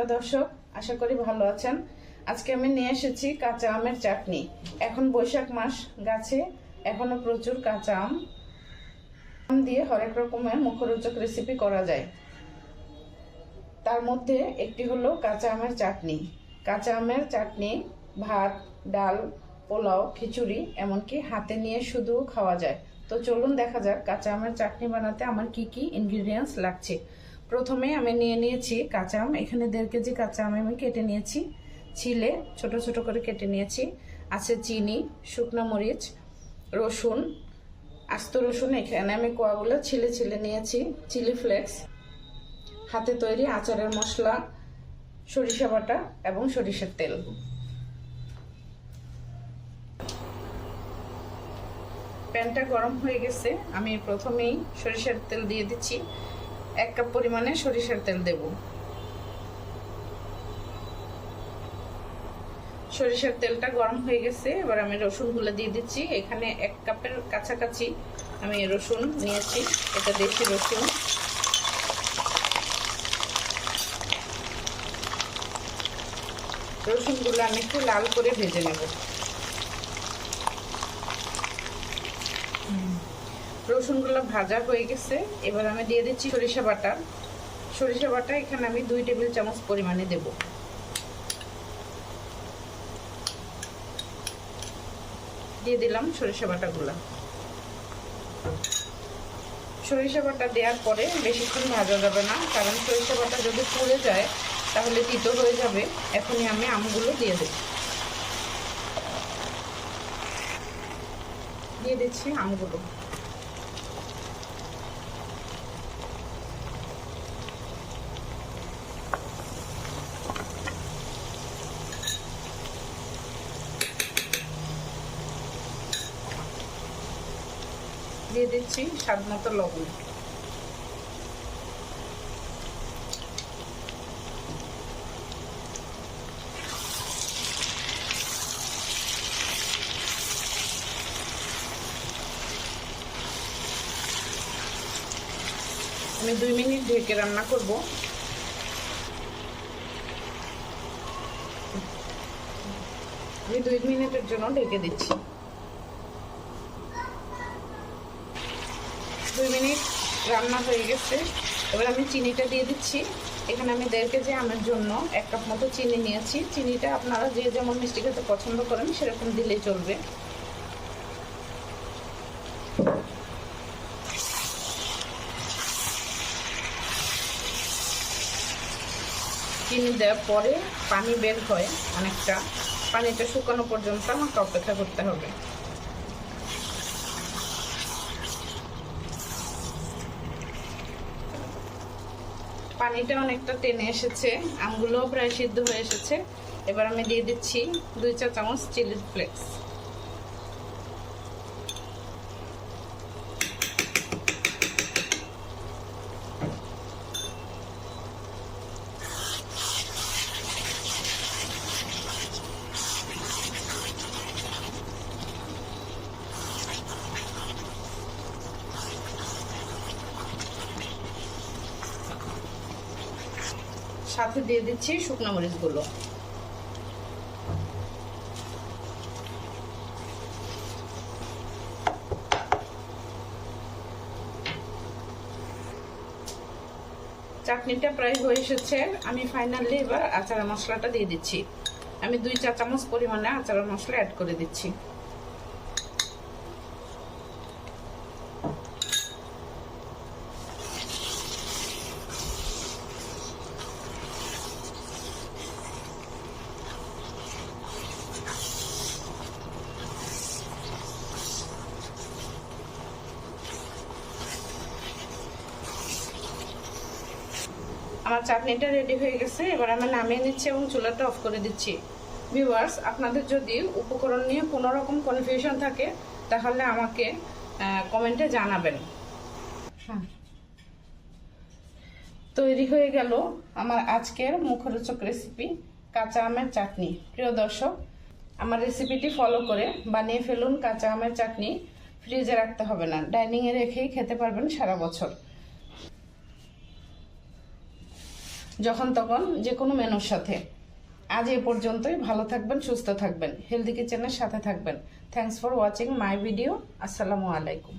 প্রিয় দর্শক, আশা করি ভালো আছেন। আজকে আমি নিয়ে এসেছি কাঁচা আমের চাটনি। এখন বৈশাখ মাস, গাছে এখনও প্রচুর কাঁচা আম। আম দিয়ে হরেক রকমের মুখরোচক রেসিপি করা যায়। তার মধ্যে একটি হলো কাঁচা আমের চাটনি। কাঁচা আমের চাটনি, ভাত, ডাল, পোলাও, খিচুড়ি, এমনকি হাতে নিয়ে শুধু খাওয়া যায়। তো চলুন দেখা যাক কাঁচা আমের চাটনি বানাতে আমার কি কি ইনগ্রিডিয়েন্টস লাগছে। প্রথমে আমি নিয়ে নিয়েছি কাঁচা আম। এখানে দেড় কেজি কাঁচা আম আমি কেটে নিয়েছি। ছিলে ছোট ছোট করে কেটে নিয়েছি। আছে চিনি, শুকনো মরিচ, রসুন, আস্ত রসুন এখানে আমি কোয়াগুলো ছিলে ছিলে নিয়েছি। চিলি ফ্লেক্স, হাতে তৈরি আচারের মশলা, সরিষা বাটা এবং সরিষার তেল। প্যানটা গরম হয়ে গেছে। আমি প্রথমেই সরিষার তেল দিয়ে দিচ্ছি। এক কাপ পরিমাণে সরিষার তেল দেব। সরিষার তেলটা গরম হয়ে গেছে, এবার আমি রসুনগুলো দিয়ে দিচ্ছি। এখানে এক কাপের কাছাকাছি আমি রসুন নিয়েছি, এটা দেশি রসুন। রসুনগুলো আমি একটু লাল করে ভেজে নেব। রসুনগুলো ভাজা হয়ে গেছে। এবার আমি দিয়ে দিচ্ছি সরিষা বাটা। সরিষা বাটা এখানে আমি দুই টেবিল চামচ পরিমাণে দেব। দিয়ে দিলাম সরিষা বাটাগুলো। সরিষা বাটা দেওয়ার পরে বেশিক্ষণ ভাজা যাবে না, কারণ সরিষা বাটা যদি পুড়ে যায়, তাহলে তিতো হয়ে যাবে। এখনই আমি আমগুলো দিয়ে দেব। দিয়ে দিচ্ছি আমগুলো। দিয়ে দিচ্ছি স্বাদ মতো লবণ। আমি দুই মিনিট ঢেকে রান্না করব। আমি দুই মিনিটের জন্য ঢেকে দিচ্ছি দুই মিনিট রান্না হয়ে গেছে। এবার আমি চিনিটা দিয়ে দিচ্ছি। এখানে আমি দেড় কেজি আমের জন্য এক কাপ মতো চিনি নিয়েছি। চিনিটা আপনারা যে যেমন মিষ্টি খেতে পছন্দ করেন, সেরকম দিলেই চলবে। চিনি দেওয়ার পরে পানি বের হয় অনেকটা। পানিটা শুকানো পর্যন্ত আমাকে অপেক্ষা করতে হবে। পানিটা অনেকটা টেনে এসেছে, আমগুলোও প্রায় সিদ্ধ হয়ে এসেছে। এবার আমি দিয়ে দিচ্ছি দুই চা চামচ চিলি ফ্লেক্স। সাথে দিয়ে দিচ্ছি শুকনো মরিচগুলো। চাটনিটা প্রায় হয়ে এসেছে। আমি ফাইনালি এবার আচার মশলাটা দিয়ে দিচ্ছি। আমি দুই চা চামচ পরিমাণে আচার মশলা অ্যাড করে দিচ্ছি। আমার চাটনিটা রেডি হয়ে গেছে। এবার আমি নামিয়ে নিচ্ছি এবং চুলাটা অফ করে দিচ্ছি। ভিউয়ার্স আপনাদের যদি উপকরণ নিয়ে কোনো রকম কনফিউশন থাকে তাহলে আমাকে কমেন্টে জানাবেন। হ্যাঁ। তৈরি হয়ে গেল আমার আজকের মুখরোচক রেসিপি কাঁচা আমের চাটনি। প্রিয় দর্শক আমার রেসিপিটি ফলো করে বানিয়ে ফেলুন কাঁচা আমের চাটনি। ফ্রিজে রাখতে হবে না। ডাইনিংয়ে রেখেই খেতে পারবেন সারা বছর। যখন তখন যে কোনো মেনুর সাথে। আজ এ পর্যন্তই। ভালো থাকবেন, সুস্থ থাকবেন। হেলদি কিচেনের সাথে থাকবেন। Thanks for watching my video আসসালামু আলাইকুম